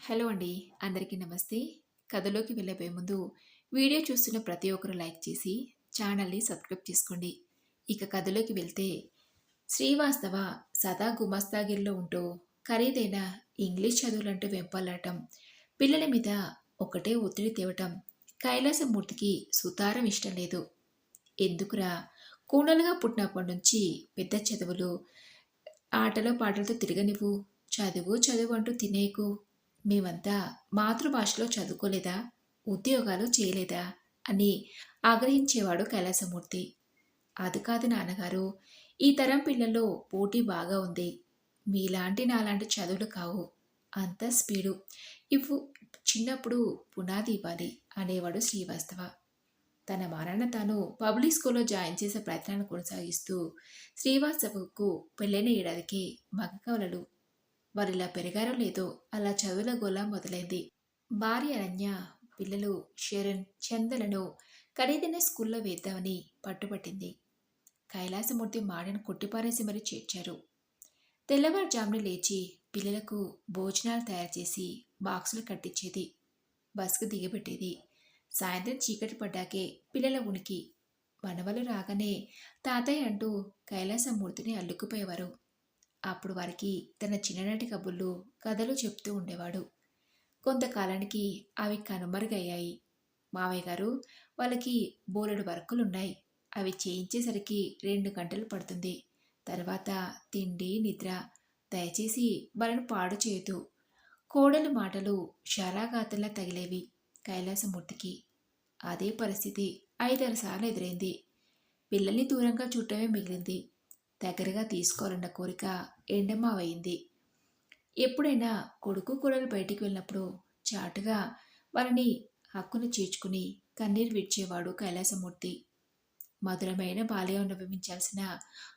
Hello అండి అందరికీ నమస్తే. కథలోకి వెళ్ళబోయే ముందు వీడియో చూస్తున్న ప్రతి ఒక్కరు లైక్ చేసి ఛానల్ని సబ్స్క్రైబ్ చేసుకోండి. ఇక కథలోకి వెళ్తే శ్రీవాస్తవ సదా గుమస్తాగిరిలో ఉంటూ ఖరీదైన ఇంగ్లీష్ చదువులంటూ వెంపలాడటం పిల్లల మీద ఒకటే ఒత్తిడి తేవటం కైలాసమూర్తికి సుతారం ఇష్టం లేదు. ఎందుకురా? కూనలుగా పుట్టినప్పటి నుంచి పెద్ద చదువులు ఆటలో పాటలతో తిరగనివ్వు చదువు చదువు అంటూ తినేకు మేమంతా మాతృభాషలో చదువుకోలేదా? ఉద్యోగాలు చేయలేదా? అని ఆగ్రహించేవాడు కైలాసమూర్తి. అది కాదు నాన్నగారు ఈ తరం పిల్లల్లో పోటీ బాగా ఉంది. మీలాంటి నాలాంటి చదువులు కావు. అంత స్పీడు. ఇవ్వు చిన్నప్పుడు పునాది ఇవ్వాలి అనేవాడు శ్రీవాస్తవ. తన మరణ తాను పబ్లిక్ స్కూల్లో జాయిన్ చేసే ప్రయత్నాన్ని కొనసాగిస్తూ శ్రీవాస్తవకు పెళ్ళైన ఏడాదికి మగ కవలలు వారు ఇలా పెరిగారో లేదో అలా చదువుల గోల మొదలైంది. భార్య అరణ్య పిల్లలు శరణ్ చందలను ఖరీదైన స్కూల్లో వేద్దామని పట్టుపట్టింది. కైలాసమూర్తి మాడను కొట్టిపారేసి మరీ చేర్చారు. తెల్లవారుజామున లేచి పిల్లలకు భోజనాలు తయారు చేసి బాక్సులు కట్టించేది. బస్కు దిగబెట్టేది. సాయంత్రం చీకటి పడ్డాకే పిల్లల ఉనికి మనవలు రాగానే తాతయ్య అంటూ కైలాసమూర్తిని అల్లుకుపోయేవారు. అప్పుడు వారికి తన చిన్ననాటి కబుర్లు కథలు చెప్తూ ఉండేవాడు. కొంతకాలానికి అవి కనుమరుగయ్యాయి. మావయ్య గారు వాళ్ళకి బోలెడు వర్కులున్నాయి అవి చేయించేసరికి రెండు గంటలు పడుతుంది. తర్వాత తిండి నిద్ర దయచేసి వాళ్ళను పాడు చేయదు కోడలు మాటలు శారాఘాతంలా తగిలేవి కైలాసమూర్తికి. అదే పరిస్థితి ఐదారు సార్లు ఎదురైంది. పిల్లల్ని దూరంగా చుట్టమే మిగిలింది. దగ్గరగా తీసుకోవాలన్న కోరిక ఎండమావయింది ఎప్పుడైనా కొడుకు కూడలు బయటికి వెళ్ళినప్పుడు చాటుగా వాళ్ళని హక్కును చేర్చుకుని కన్నీరు విడిచేవాడు కైలాసమూర్తి. మధురమైన బాల్యం అనుభవించాల్సిన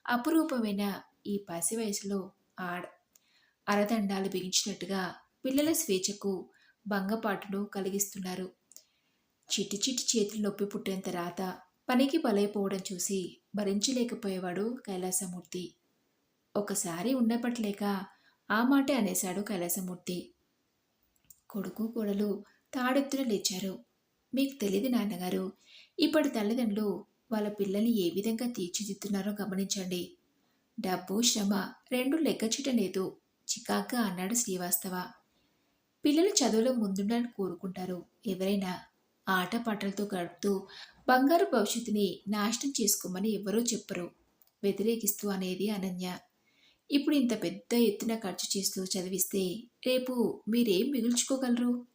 అపురూపమైన ఈ పసి వయసులో ఆడ అరదండాలు బిగించినట్టుగా పిల్లల స్వేచ్ఛకు భంగపాటును కలిగిస్తున్నారు. చిట్టి చిట్టి చేతులు నొప్పి పుట్టేంత రాత పనికి బలైపోవడం చూసి భరించలేకపోయేవాడు కైలాసమూర్తి. ఒకసారి ఉండపట్లేక ఆ మాటే అనేశాడు కైలాసమూర్తి. కొడుకు కోడలు తాడెత్తున లేచారు. మీకు తెలియదు నాన్నగారు ఇప్పటి తల్లిదండ్రులు వాళ్ళ పిల్లల్ని ఏ విధంగా తీర్చిదిద్దున్నారో గమనించండి. డబ్బు శ్రమ రెండు లెక్కచిట లేదు చికాగ్గా అన్నాడు శ్రీవాస్తవ. పిల్లలు చదువులో ముందుండాలని కోరుకుంటారు. ఎవరైనా ఆట పాటలతో గడుపుతూ బంగారు భవిష్యత్తుని నాశనం చేసుకోమని ఎవరో చెప్పరు. వ్యతిరేకిస్తూ అనేది అనన్య. ఇప్పుడు ఇంత పెద్ద ఎత్తున ఖర్చు చేస్తూ చదివిస్తే రేపు మీరేం మిగుల్చుకోగలరు?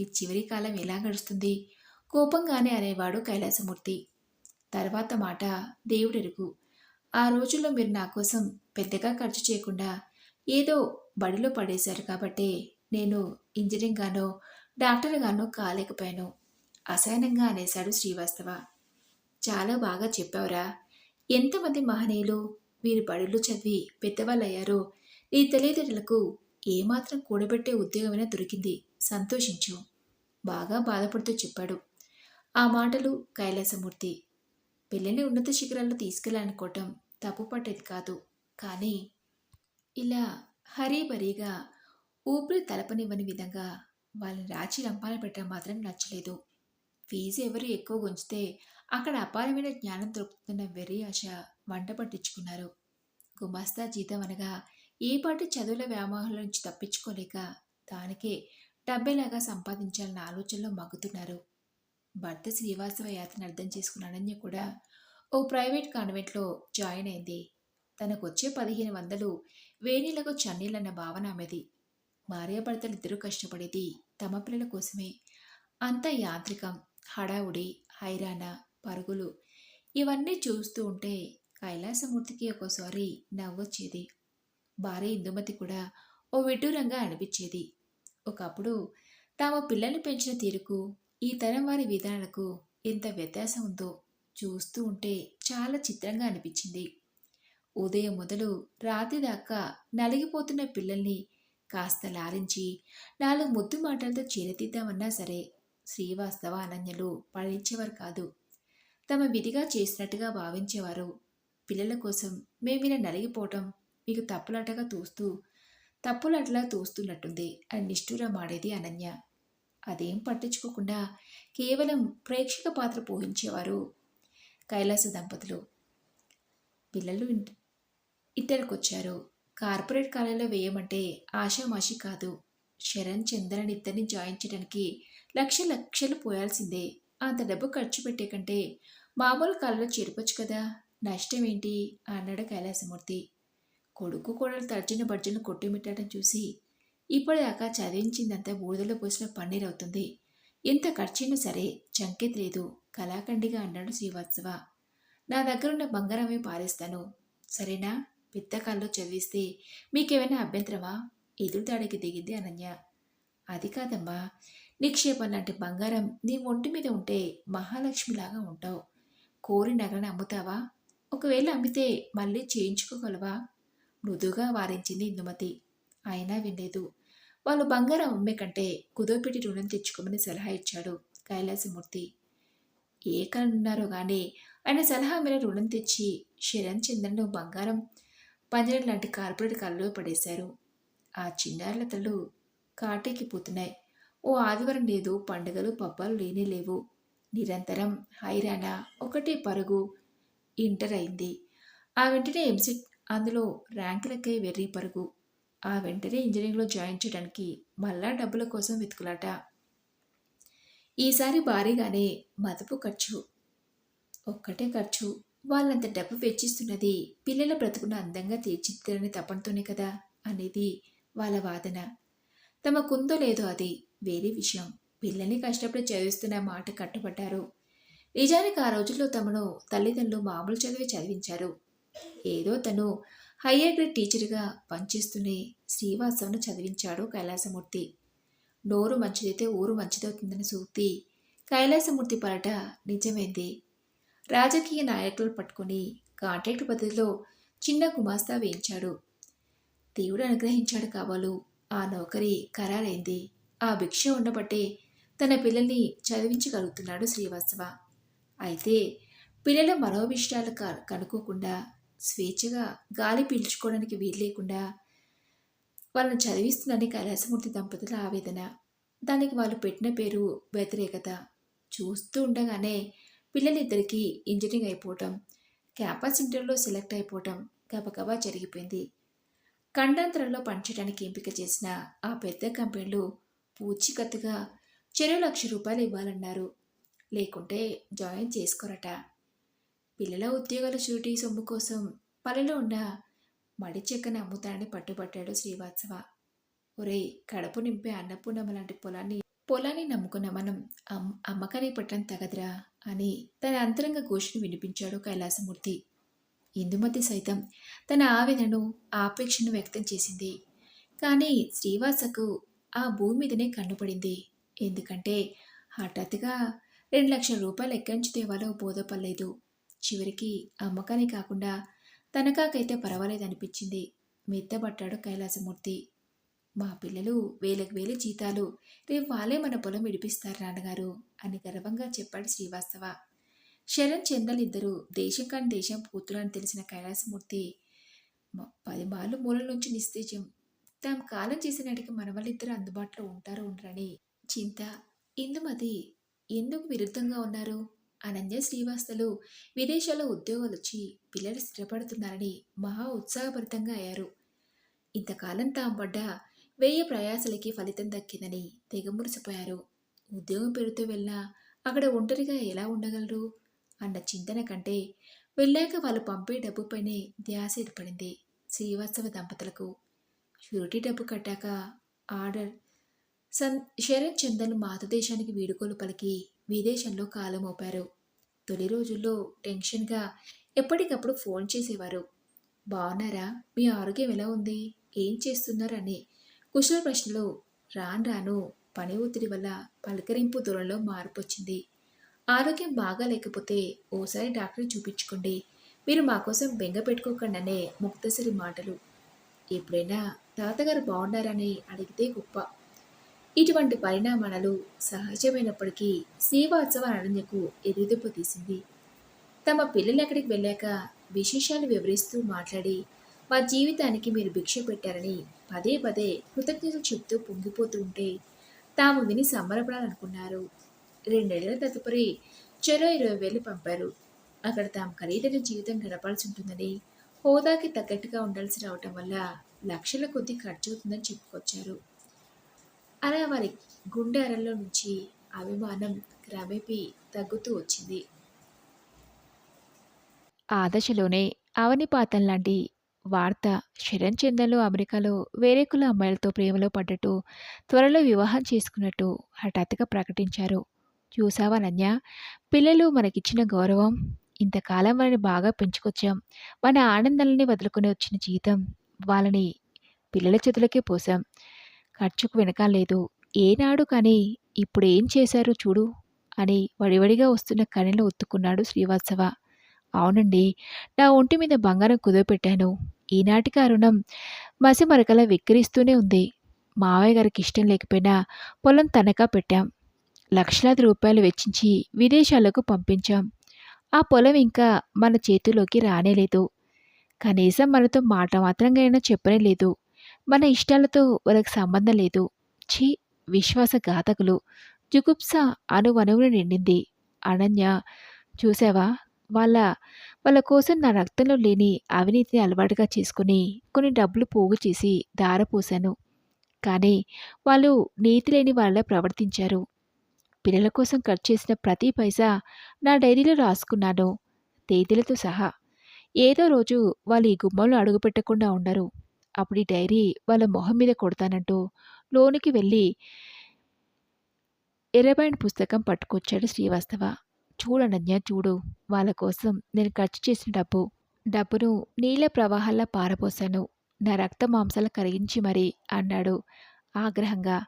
ఈ చివరి కాలం ఎలా గడుస్తుంది? కోపంగానే అనేవాడు కైలాసమూర్తి. తర్వాత మాట దేవుడెరుగు. ఆ రోజుల్లో మీరు నా కోసం పెద్దగా ఖర్చు చేయకుండా ఏదో బడిలో పడేశారు కాబట్టే నేను ఇంజనీరింగ్గానో డాక్టర్గానో కాలేకపోయాను. అసహనంగా అనేశాడు శ్రీవాస్తవ. చాలా బాగా చెప్పావురా. ఎంతమంది మహనీయులు వీరి బడులు చదివి పెద్దవాళ్ళయ్యారో నీ తల్లిదండ్రులకు ఏమాత్రం కూడబెట్టే ఉద్యోగమైనా దొరికింది. సంతోషించు. బాగా బాధపడుతూ చెప్పాడు. ఆ మాటలు కైలాసమూర్తి. పిల్లల్ని ఉన్నత శిఖరాల్లో తీసుకెళ్ళాలనుకోవటం తప్పు పట్టేది కాదు. కానీ ఇలా హరీబరీగా ఊపిరి తలపనివ్వని విధంగా వాళ్ళని రాచి రంపాన పెట్టడం మాత్రం నచ్చలేదు. ఫీజు ఎవరు ఎక్కువ గుంచితే అక్కడ అపారమైన జ్ఞానం దొరుకుతున్న వెర్రి ఆశ వంట పట్టించుకున్నారు. గుమాస్తా జీతం అనగా ఏ పాటి చదువుల వ్యామోహం నుంచి తప్పించుకోలేక దానికే డబ్బేలాగా సంపాదించాలన్న ఆలోచనలో మగ్గుతున్నారు. భర్త శ్రీవాసవ యాత్రను అర్థం చేసుకున్న అనన్య కూడా ఓ ప్రైవేట్ కాన్వెంట్లో జాయిన్ అయింది. తనకు వచ్చే పదిహేను వందలు వేణీలకు చన్నీళ్ళన్న భావన ఆమెది. భార్యాభర్తలు ఇద్దరూ కష్టపడేది తమ పిల్లల కోసమే. అంత యాంత్రికం హడావుడి హైరాణ పరుగులు ఇవన్నీ చూస్తూ ఉంటే కైలాసమూర్తికి ఒకసారి నవ్వొచ్చేది. భార్య ఇందుమతి కూడా ఓ విడ్డూరంగా అనిపించేది. ఒకప్పుడు తాము పిల్లల్ని పెంచిన తీరుకు ఈ తరం వారి విధానాలకు ఎంత వ్యత్యాసం ఉందో చూస్తూ ఉంటే చాలా చిత్రంగా అనిపించింది. ఉదయం మొదలు రాత్రి దాకా నలిగిపోతున్న పిల్లల్ని కాస్త లారించి నాలుగు ముద్దు మాటలతో చేరతీద్దామన్నా సరే శ్రీవాస్తవ అనన్యలు పడించేవారు కాదు. తమ విధిగా చేసినట్టుగా భావించేవారు. పిల్లల కోసం మేము ఇలా నలిగిపోవటం మీకు తప్పులటగా తోస్తూ తప్పులట్లా తోస్తున్నట్టుంది అని నిష్ఠూరమాడేది అనన్య. అదేం పట్టించుకోకుండా కేవలం ప్రేక్షక పాత్ర పోషించేవారు కైలాస దంపతులు. పిల్లలు ఇంట ఇంటర్కొచ్చారు కార్పొరేట్ కాలేజీలో వేయమంటే ఆషామాషి కాదు. శరణ్ చందనని ఇద్దరిని జాయిన్ చేయడానికి లక్ష లక్షలు పోయాల్సిందే. అంత డబ్బు ఖర్చు పెట్టే కంటే మామూలు కాలంలో చేరపొచ్చు కదా? నష్టమేంటి? అన్నాడు కైలాసమూర్తి. కొడుకు కోడలు తర్జన భర్జన కొట్టుమిట్టడం చూసి ఇప్పటిదాకా చదివించిందంతా బూడిదలో పోసిన పన్నీరవుతుంది ఎంత ఖర్చైనా సరే చంకెత్ లేదు. కళాఖండిగా అన్నాడు శ్రీవాత్సవ. నా దగ్గరున్న బంగారమే పారేస్తాను. సరేనా? పిత్తకాల్లో చదివిస్తే మీకేమైనా అభ్యంతరమా? ఎదురుదాడికి దిగింది అనన్య. అది కాదమ్మా. నిక్షేపం లాంటి బంగారం నీ ఒంటి మీద ఉంటే మహాలక్ష్మిలాగా ఉంటావు. కోరి నగలను అమ్ముతావా? ఒకవేళ అమ్మితే మళ్ళీ చేయించుకోగలవా? మృదుగా వారించింది ఇందుమతి. అయినా వినలేదు. వాళ్ళు బంగారం అమ్మే కంటే కుదోపెట్టి రుణం తెచ్చుకోమని సలహా ఇచ్చాడు కైలాసమూర్తి. ఏ కనున్నారో కానీ ఆయన సలహా మీద రుణం తెచ్చి శరణ్ చంద్రను బంగారం పంజరం లాంటి కార్పొరేట్ కళ్ళలో పడేశారు. ఆ చిన్నారుల తల్లు కాటేకి పోతున్నాయి. ఓ ఆదివారం లేదు పండుగలు పబ్బాలు లేనే లేవు. నిరంతరం హైరానా ఒకటే పరుగు ఇంటర్ అయింది. ఆ వెంటనే ఎంసెట్ అందులో ర్యాంకులకై వెర్రి పరుగు. ఆ వెంటనే ఇంజనీరింగ్లో జాయిన్ చేయడానికి మళ్ళా డబ్బుల కోసం వెతుకులాట. ఈసారి భారీగానే మదుపు ఖర్చు. ఒక్కటే ఖర్చు. వాళ్ళంత డబ్బు వెచ్చిస్తున్నది పిల్లల బ్రతుకును అందంగా తీర్చిదిద్దరని తపనతోనే కదా అనేది వాళ్ళ వాదన. తమకుందో లేదో అది. వేరే విషయం. పిల్లల్ని కష్టపడి చదివిస్తున్న మాట కట్టుబడ్డారు. నిజానికి ఆ రోజుల్లో తమను తల్లిదండ్రులు మామూలు చదివి చదివించారు. ఏదో తను హయ్యర్ గ్రేడ్ టీచర్గా పనిచేస్తూనే శ్రీవాసవను చదివించాడు కైలాసమూర్తి. నోరు మంచిదైతే ఊరు మంచిదవుతుందని సూక్తి. కైలాసమూర్తి పాట నిజమైంది. రాజకీయ నాయకులు పట్టుకుని కాంట్రాక్ట్ పద్ధతిలో చిన్న గుమాస్తా వేయించాడు. దేవుడు అనుగ్రహించాడు కావాలు ఆ నౌకరి ఖరారైంది. ఆ భిక్ష ఉండబట్టే తన పిల్లల్ని చదివించగలుగుతున్నాడు శ్రీవాస్తవ. అయితే పిల్లల మనోభిష్టాలు క- కనుక్కోకుండా స్వేచ్ఛగా గాలి పీల్చుకోవడానికి వీలు లేకుండా వాళ్ళని చదివిస్తుందని కైలాసమూర్తి దంపతుల ఆవేదన. దానికి వాళ్ళు పెట్టిన పేరు వ్యతిరేకత. చూస్తూ ఉండగానే పిల్లలిద్దరికీ ఇంజనీరింగ్ అయిపోవటం క్యాంపస్ ఇంటర్లో సెలెక్ట్ అయిపోవటం గబగబా జరిగిపోయింది. ఖండాంతరంలో పనిచేయడానికి ఎంపిక చేసిన ఆ పెద్ద కంపెనీలు పూచికత్తుగా చెరో లక్ష రూపాయలు ఇవ్వాలన్నారు. లేకుంటే జాయిన్ చేసుకోరట. పిల్లల ఉద్యోగాల షూరిటీ సొమ్ము కోసం పల్లెలో ఉన్న మడి చెక్కని అమ్ముతానని పట్టుబట్టాడు శ్రీవాత్సవ. ఒరేయ్ కడపు నింపే అన్నపూర్ణమ్మ లాంటి పొలాన్ని పొలాన్ని నమ్ముకున్న మనం అమ్ అమ్మకానికి పట్టడం తగదురా అని తన అంతరంగ ఘోషను వినిపించాడు కైలాసమూర్తి. ఇందుమతి సైతం తన ఆవేదనను ఆపేక్షను వ్యక్తం చేసింది. కానీ శ్రీవాసకు ఆ భూమి మీదనే కన్నుపడింది ఎందుకంటే హఠాత్తుగా రెండు లక్షల రూపాయలు ఎక్కడి తేవాలో బోధపడలేదు. చివరికి అమ్మకాన్ని కాకుండా తనకాకైతే పర్వాలేదనిపించింది. మెత్తబట్టాడు కైలాసమూర్తి. మా పిల్లలు వేలకు వేల జీతాలు రేపు వాళ్ళే మన పొలం విడిపిస్తారు నాన్నగారు అని గర్వంగా చెప్పాడు శ్రీవాస్తవ. శరణ్ చందల్ ఇద్దరు దేశం కాని దేశం కూతురని తెలిసిన కైలాసమూర్తి పది మార్లు మూలల నుంచి నిస్తేజం తాము కాలం చేసినటికి మన వాళ్ళిద్దరు అందుబాటులో ఉంటారో ఉండరని చింత. ఇందుమతి ఎందుకు విరుద్ధంగా ఉన్నారు? అనన్య శ్రీవాస్తలు విదేశాల్లో ఉద్యోగాలు వచ్చి పిల్లలు స్థిరపడుతున్నారని మహా ఉత్సాహభరితంగా అయ్యారు. ఇంతకాలం తాము పడ్డ వెయ్యి ప్రయాసలకి ఫలితం దక్కిందని తెగమురిసిపోయారు ఉద్యోగం పెడుతూ వెళ్ళినా అక్కడ ఒంటరిగా ఎలా ఉండగలరు? అన్న చింతన కంటే వెళ్ళాక వాళ్ళు పంపే డబ్బుపైనే ధ్యాస ఏర్పడింది. శ్రీవాస్తవ దంపతులకు షూరిటీ డబ్బు కట్టాక ఆర్డర్. సన్ శరణ్ చందన్ మాతృదేశానికి వీడుకోలు పలికి విదేశంలో కాలం మోపారు. తొలి రోజుల్లో టెన్షన్గా ఎప్పటికప్పుడు ఫోన్ చేసేవారు. బాగున్నారా మీ ఆరోగ్యం ఎలా ఉంది? ఏం చేస్తున్నారని కుశల ప్రశ్నలు రాను రాను పని ఒత్తిడి వల్ల పలకరింపు దూరంలో మార్పు వచ్చింది ఆరోగ్యం బాగా లేకపోతే ఓసారి డాక్టర్ చూపించుకోండి. మీరు మా కోసం బెంగ పెట్టుకోకండి అనే ముక్తసరి మాటలు. ఎప్పుడైనా తాతగారు బాగున్నారని అడిగితే గొప్ప. ఇటువంటి పరిణామాలు సహజమైనప్పటికీ శ్రీవాత్సవ అనన్యకు ఎదురుదెబ్బ తీసింది. తమ పిల్లలు ఎక్కడికి వెళ్ళాక విశేషాలు వివరిస్తూ మాట్లాడి మా జీవితానికి మీరు భిక్ష పెట్టారని పదే పదే కృతజ్ఞతలు చెప్తూ పొంగిపోతూ ఉంటే తాము విని సంబరపడాలనుకున్నారు. రెండేళ్ళ తదుపరి చెరో ఇరవై వేలు పంపారు. అక్కడ తాము ఖరీదైన జీవితం గడపాల్సి ఉంటుందని హోదాకి తగ్గట్టుగా ఉండాల్సి రావటం వల్ల లక్షల కొద్దీ ఖర్చు అవుతుందని చెప్పుకొచ్చారు. అలా వారి గుండె అరల్లో నుంచి అభిమానం క్రమేపీ తగ్గుతూ వచ్చింది. ఆ దశలోనే అవనిపాతం లాంటి వార్త శరణ్ చందన్లు అమెరికాలో వేరే కుల అమ్మాయిలతో ప్రేమలో పడ్డట్టు త్వరలో వివాహం చేసుకున్నట్టు హఠాత్తుగా ప్రకటించారు. చూసావా నన్య? పిల్లలు మనకిచ్చిన గౌరవం ఇంతకాలం మనని బాగా పెంచుకొచ్చాం. మన ఆనందాలని వదులుకొని వచ్చిన జీతం వాళ్ళని పిల్లల చేతులకే పోసాం ఖర్చుకు వెనకాలేదు ఏనాడు కానీ ఇప్పుడు ఏం చేశారు చూడు అని వడివడిగా వస్తున్న కన్నెలు ఒత్తుకున్నాడు శ్రీవాత్సవ. అవునండి నా ఒంటి మీద బంగారం కుదవపెట్టాను. ఈనాటికి ఆ రుణం మసిమరకలా వెక్కిరిస్తూనే ఉంది. మావయ్య గారికి ఇష్టం లేకపోయినా పొలం తనఖా పెట్టాం. లక్షలాది రూపాయలు వెచ్చించి విదేశాలకు పంపించాం. ఆ పొలం ఇంకా మన చేతిలోకి రానేలేదు కనీసం మనతో మాట మాత్రంగా అయినా చెప్పనే లేదు. మన ఇష్టాలతో వాళ్ళకి సంబంధం లేదు. ఛీ విశ్వాసఘాతకులు జుగుప్స అనువనువును నిండింది. అనన్య చూసావా? వాళ్ళ వాళ్ళ కోసం నా రక్తంలో లేని అవినీతిని అలవాటుగా చేసుకుని కొన్ని డబ్బులు పోగు చేసి దారపోశాను కానీ వాళ్ళు నీతి లేని వాళ్ళ ప్రవర్తించారు. పిల్లల కోసం ఖర్చు చేసిన ప్రతి పైసా నా డైరీలో రాసుకున్నాను. తేదీలతో సహా ఏదో రోజు వాళ్ళు ఈ గుమ్మంలో అడుగుపెట్టకుండా ఉండరు. అప్పుడు ఈ డైరీ వాళ్ళ మొహం మీద కొడతానంటూ లోనికి వెళ్ళి ఎర్రబైండ్ పుస్తకం పట్టుకొచ్చాడు శ్రీవాస్తవ. చూడనన్య చూడు. వాళ్ళ కోసం నేను ఖర్చు చేసిన డబ్బు. డబ్బును నీళ్ళ ప్రవాహాల్లో పారపోశాను నా రక్త మాంసాలు కరిగించి మరీ అన్నాడు ఆగ్రహంగా.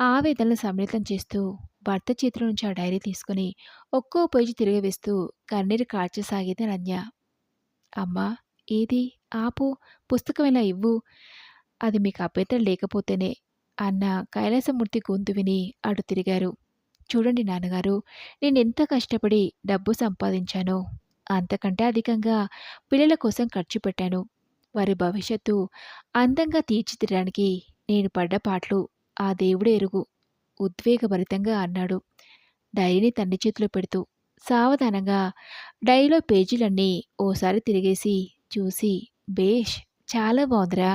ఆవేదనలు సమ్మిళితం చేస్తూ భర్త చేతిలో నుంచి ఆ డైరీ తీసుకుని ఒక్కో పేజీ తిరగవేస్తూ కన్నీరు కార్చసాగేది నన్య అమ్మా ఏది? ఆపు పుస్తకం ఇలా ఇవ్వు. అది మీకు అభ్యంతరం లేకపోతేనే అన్న కైలాసమూర్తి గొంతు విని అటు తిరిగారు. చూడండి నాన్నగారు నేను ఎంత కష్టపడి డబ్బు సంపాదించానో. అంతకంటే అధికంగా పిల్లల కోసం ఖర్చు పెట్టాను. వారి భవిష్యత్తు అందంగా తీర్చిదిద్దడానికి నేను పడ్డ పాటలు ఆ దేవుడే ఎరుగు ఉద్వేగభరితంగా అన్నాడు. డైరీని తండ్రి చేతిలో పెడుతూ సావధానంగా డైలో పేజీలన్నీ ఓసారి తిరిగేసి చూసి బేష్ చాలా బాగుందిరా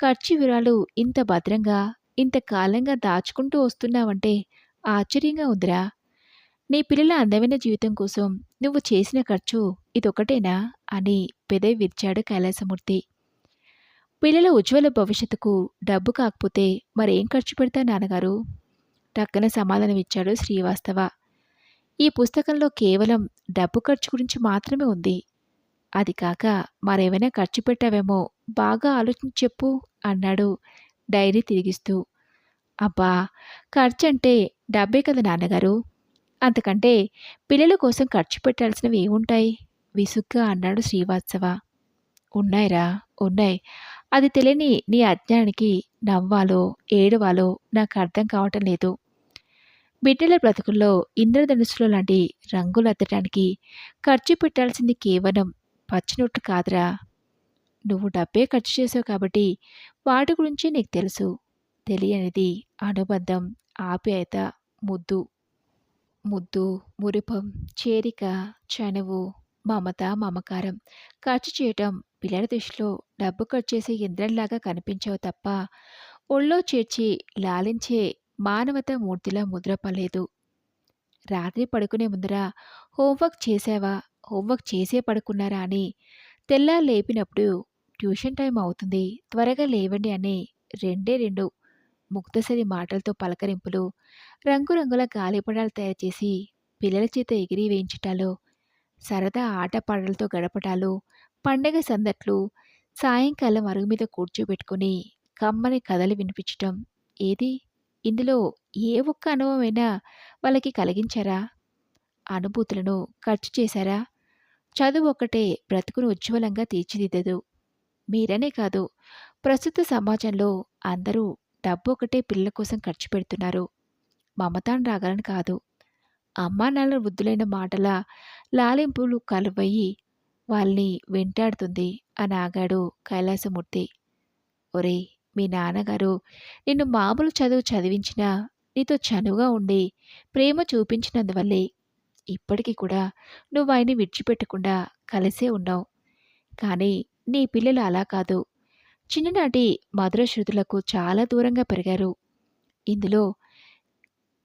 ఖర్చు వివరాలు ఇంత భద్రంగా ఇంత కాలంగా దాచుకుంటూ వస్తున్నావంటే ఆశ్చర్యంగా ఉందిరా. నీ పిల్లల అందమైన జీవితం కోసం నువ్వు చేసిన ఖర్చు ఇదొకటేనా అని పెదవి విరిచాడు కైలాసమూర్తి. పిల్లల ఉజ్వల భవిష్యత్తుకు డబ్బు కాకపోతే మరేం ఖర్చు పెడతా నాన్నగారు? టక్కన సమాధానం ఇచ్చాడు శ్రీవాస్తవ. ఈ పుస్తకంలో కేవలం డబ్బు ఖర్చు గురించి మాత్రమే ఉంది. అది కాక మరేమైనా ఖర్చు పెట్టావేమో బాగా ఆలోచించి చెప్పు అన్నాడు డైరీ తిరిగిస్తూ. అబ్బా ఖర్చు అంటే డబ్బే కదా నాన్నగారు. అంతకంటే పిల్లల కోసం ఖర్చు పెట్టాల్సినవి ఏముంటాయి? విసుగ్గా అన్నాడు శ్రీవాత్సవ. ఉన్నాయిరా ఉన్నాయి. అది తెలియని నీ అజ్ఞానికి నవ్వాలో ఏడవాలో నాకు అర్థం కావటం లేదు. బిడ్డల బ్రతుకుల్లో ఇంద్రధనుసులో లాంటి రంగులు అద్దటానికి ఖర్చు పెట్టాల్సింది కేవలం పచ్చినొట్టు కాదురా. నువ్వు డబ్బే ఖర్చు చేసావు కాబట్టి వాటి గురించి నీకు తెలుసు. తెలియనిది అనుబంధం ఆప్యాయత ముద్దు. ముద్దు మురిపం చేరిక చనువు మమత మమకారం. ఖర్చు చేయటం పిల్లల దృష్టిలో డబ్బు ఖర్చు చేసే యంత్రంలాగా కనిపించవు తప్ప ఒళ్ళో చేర్చి లాలించే మానవత మూర్తిలా ముద్రపలేదు రాత్రి పడుకునే ముందర హోంవర్క్ చేసావా హోంవర్క్ చేసే పడుకున్నారా అని తెల్లా లేపినప్పుడు ట్యూషన్ టైం అవుతుంది త్వరగా లేవండి అని రెండే రెండు ముక్తసరి మాటలతో పలకరింపులు రంగురంగుల గాలిపడాలు తయారు చేసి పిల్లల చేత ఎగిరి వేయించటాలు సరదా ఆటపాటలతో గడపటాలు పండగ సందట్లు సాయంకాలం అరుగు మీద కూర్చోబెట్టుకుని కమ్మని కథలు వినిపించటం ఏది? ఇందులో ఏ ఒక్క అనుభవమైనా వాళ్ళకి కలిగించారా? అనుభూతులను ఖర్చు చేశారా? చదువు ఒక్కటే బ్రతుకును ఉజ్వలంగా తీర్చిదిద్దదు. మీరనే కాదు ప్రస్తుత సమాజంలో అందరూ డబ్బు ఒకటే పిల్లల కోసం ఖర్చు పెడుతున్నారు. మమతాన్ రాగాలని కాదు. అమ్మా నాన్న వృద్ధులైన మాటల లాలింపులు కలువయ్యి వాళ్ళని వెంటాడుతుంది అని ఆగాడు కైలాసమూర్తి. ఒరే మీ నాన్నగారు నిన్ను మామూలు చదువు చదివించినా నీతో చనువుగా ఉండి ప్రేమ చూపించినందువల్లే ఇప్పటికీ కూడా నువ్వు ఆయన్ని విడిచిపెట్టకుండా కలిసే ఉన్నావు. కానీ నీ పిల్లలు అలా కాదు. చిన్ననాటి మధుర శృతులకు చాలా దూరంగా పెరిగారు. ఇందులో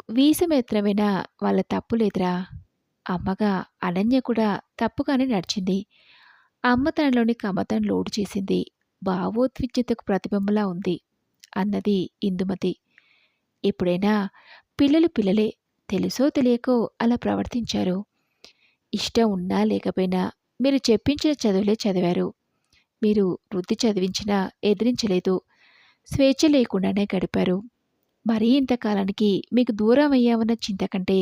వీసమేత్రమైన వాళ్ళ తప్పు లేదురా. అమ్మగా అనన్య కూడా తప్పుగానే నడిచింది. అమ్మ తనలోని కమతను లోడు చేసింది భావోద్విజ్యతకు ప్రతిబింబలా ఉంది అన్నది ఇందుమతి. ఎప్పుడైనా పిల్లలు పిల్లలే తెలుసో తెలియకో అలా ప్రవర్తించారు. ఇష్టం ఉన్నా లేకపోయినా మీరు చెప్పించిన చదువులే చదివారు. మీరు వృత్తి చదివించినా ఎదిరించలేదు. స్వేచ్ఛ లేకుండానే గడిపారు. మరీ ఇంతకాలానికి మీకు దూరం అయ్యామన్న చింత కంటే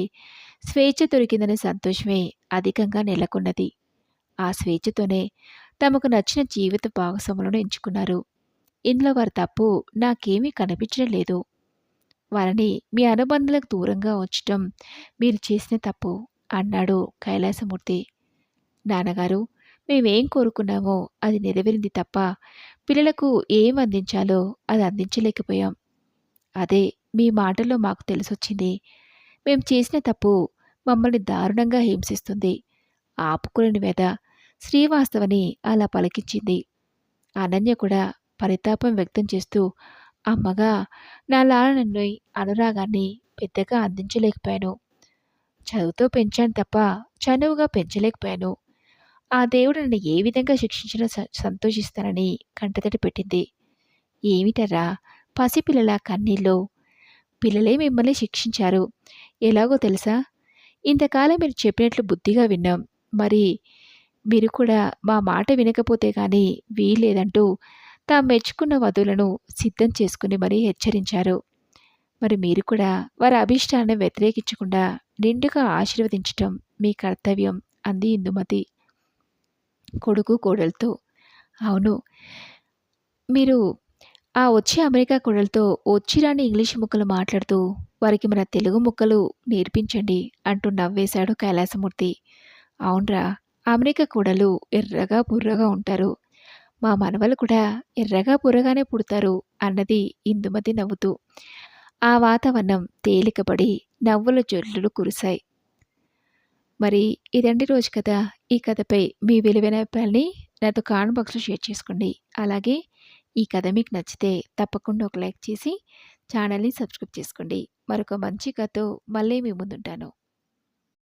స్వేచ్ఛ దొరికిందనే సంతోషమే అధికంగా నెలకొన్నది. ఆ స్వేచ్ఛతోనే తమకు నచ్చిన జీవిత భాగస్వాములను ఎంచుకున్నారు. ఇందులో వారి తప్పు నాకేమీ కనిపించడం లేదు. వారిని మీ అనుబంధాలకు దూరంగా ఉంచడం మీరు చేసిన తప్పు అన్నాడు కైలాసమూర్తి. నాన్నగారు మేమేం కోరుకున్నామో అది నెరవేరింది తప్ప పిల్లలకు ఏం అందించాలో అది అందించలేకపోయాం. అదే మీ మాటల్లో మాకు తెలిసొచ్చింది. మేం చేసిన తప్పు మమ్మల్ని దారుణంగా హింసిస్తుంది. ఆపుకులని వేద శ్రీవాస్తవని అలా పలికించింది. అనన్య కూడా పరితాపం వ్యక్తం చేస్తూ అమ్మగా నా లాలనన్ను అనురాగాన్ని పెద్దగా అందించలేకపోయాను. చదువుతో పెంచాను తప్ప చనువుగా పెంచలేకపోయాను. ఆ దేవుడు నన్ను ఏ విధంగా శిక్షించినా స- సంతోషిస్తానని కంటతడి పెట్టింది. ఏమిటరా పసిపిల్లల కన్నీళ్ళు? పిల్లలే మిమ్మల్ని శిక్షించారు. ఎలాగో తెలుసా? ఇంతకాలం మీరు చెప్పినట్లు బుద్ధిగా విన్నాం. మరి మీరు కూడా మా మాట వినకపోతే కానీ వీల్లేదంటూ తాము మెచ్చుకున్న వధువులను సిద్ధం చేసుకుని మరీ హెచ్చరించారు. మరి మీరు కూడా వారి అభిష్టాన్ని వ్యతిరేకించకుండా నిండుగా ఆశీర్వదించటం మీ కర్తవ్యం అంది ఇందుమతి. కొడుకు కోడలతో అవును మీరు ఆ వచ్చే అమెరికా కోడలతో వచ్చిరాని ఇంగ్లీష్ ముక్కలు మాట్లాడుతూ వారికి మన తెలుగు ముక్కలు నేర్పించండి అంటూ నవ్వేశాడు కైలాసమూర్తి. అవునరా ఆమెక కూడలు ఎర్రగా బుర్రగా ఉంటారు. మా మనవలు కూడా ఎర్రగా బుర్రగానే పుడతారు అన్నది ఇందుమతి నవ్వుతూ. ఆ వాతావరణం తేలికపడి నవ్వుల జల్లులు కురిశాయి. మరి ఇదండి రోజు కథ. ఈ కథపై మీ విలువైన అభిప్రాయాన్ని నాతో కామెంట్ బాక్స్లో షేర్ చేసుకోండి. అలాగే ఈ కథ మీకు నచ్చితే తప్పకుండా ఒక లైక్ చేసి ఛానల్ని సబ్స్క్రైబ్ చేసుకోండి. మరొక మంచి కథతో మళ్ళీ మీ ముందుంటాను.